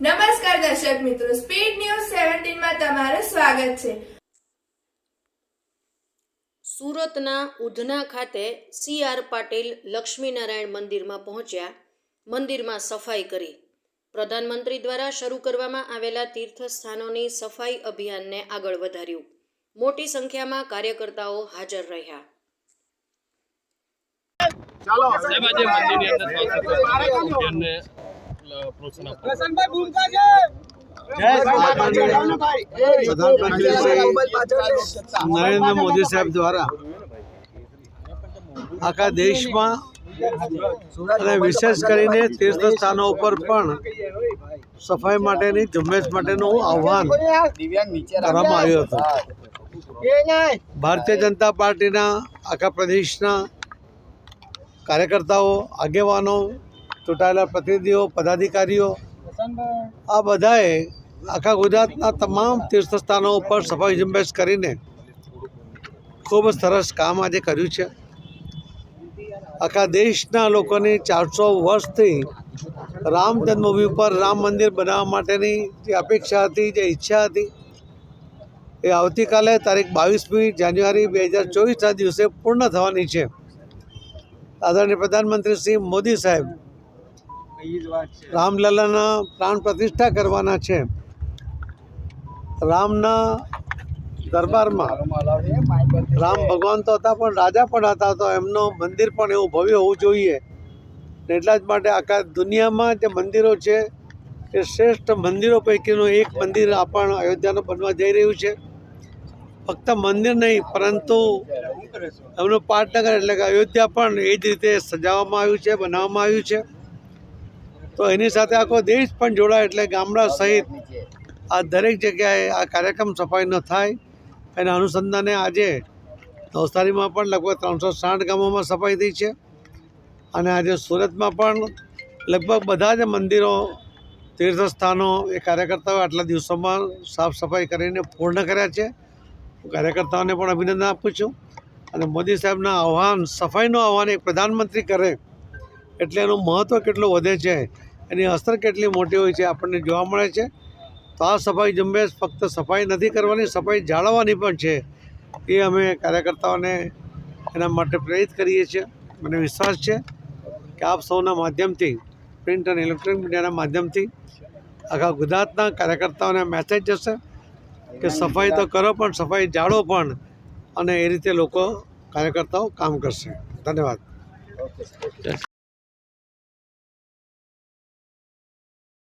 નમસ્કાર દર્શક મિત્રો સ્પીડ ન્યૂઝ સેવન્ટીનમાં તમારું સ્વાગત છે. સુરતના ઉધના ખાતે સી આર પાટીલ લક્ષ્મીનારાયણ મંદિરમાં પહોંચ્યા મંદિરમાં સફાઈ કરી. પ્રધાનમંત્રી દ્વારા શરૂ કરવામાં આવેલા તીર્થસ્થાનોની સફાઈ અભિયાનને આગળ વધાર્યું. મોટી સંખ્યામાં કાર્યકર્તાઓ હાજર રહ્યા. ચાલો મંદિરની અંદર પ્રોત્સાહન પ્રસન્નભાઈ ભૂમકા છે! નરેન્દ્ર મોદી સાહેબ દ્વારા આખા દેશમાં અને વિશેષ કરીને તીર્થ સ્થાનો ઉપર પણ સફાઈ માટેની ઝુંબેશ માટેનું આહ્વાન કરવામાં આવ્યું હતું. ભારતીય જનતા પાર્ટીના આખા પ્રદેશના કાર્યકર્તાઓ આગેવાનો ચૂંટાયેલા પ્રતિનિધિઓ, પદાધિકારીઓ, આ બધાએ આખા ગુજરાતના તમામ તીર્થસ્થાનો ઉપર સફાઈ ઝુંબેશ કરીને ખૂબ સરસ કામ આજે કર્યું છે. આખા દેશના લોકોની ચારસો વર્ષથી રામ જન્મભૂમિ ઉપર રામ મંદિર બનાવવા માટેની જે અપેક્ષા હતી, જે ઈચ્છા હતી, એ આવતીકાલે તારીખ બાવીસમી જાન્યુઆરી બે હજાર ચોવીસના દિવસે પૂર્ણ થવાની છે. આદરણીય પ્રધાનમંત્રી શ્રી મોદી સાહેબ રામલલ્લાના પ્રાણ પ્રતિષ્ઠા કરવાના છે. રામના દરબારમાં રામ ભગવાન તો હતા, પણ રાજા પણ હતા, તો એમનો મંદિર પણ એવું ભવ્ય હોવું જોઈએ. એટલા જ માટે આખા દુનિયામાં જે મંદિરો છે, એ શ્રેષ્ઠ મંદિરો પૈકીનું એક મંદિર આપણ અયોધ્યાનું બનવા જઈ રહ્યું છે. ફક્ત મંદિર નહીં, પરંતુ એમનું પાટનગર એટલે કે અયોધ્યા પણ એ જ રીતે સજાવવામાં આવ્યું છે, બનાવવામાં આવ્યું છે. તો એની સાથે આખો દેશ પણ જોડાય એટલે ગામડા સહિત આ દરેક જગ્યાએ આ કાર્યક્રમ સફાઈ ન થાય. એના અનુસંધાને આજે નવસારીમાં પણ લગભગ ત્રણસો સાઠ ગામોમાં સફાઈ થઈ છે. અને આજે સુરતમાં પણ લગભગ બધા જ મંદિરો, તીર્થસ્થાનો એ કાર્યકર્તાઓ આટલા દિવસોમાં સાફ સફાઈ કરીને પૂર્ણ કર્યા છે. હું કાર્યકર્તાઓને પણ અભિનંદન આપું છું. અને મોદી સાહેબના આહ્વાન, સફાઈનું આહ્વાન એક પ્રધાનમંત્રી કરે એટલે એનું મહત્ત્વ કેટલું વધે છે એની અસર કેટલી મોટી હોય છે આપણને જોવા મળે છે. તો આ સફાઈ ઝુંબેશ ફક્ત સફાઈ નથી કરવાની, સફાઈ જાળવવાની પણ છે. એ અમે કાર્યકર્તાઓને એના માટે પ્રેરિત કરીએ છીએ. મને વિશ્વાસ છે કે આપ સૌના માધ્યમથી, પ્રિન્ટ અને ઇલેક્ટ્રોનિક મીડિયાના માધ્યમથી આખા ગુજરાતના કાર્યકર્તાઓને મેસેજ જશે કે સફાઈ તો કરો પણ, સફાઈ જાળવો પણ અને એ રીતે લોકો કાર્યકર્તાઓ કામ કરશે. ધન્યવાદ.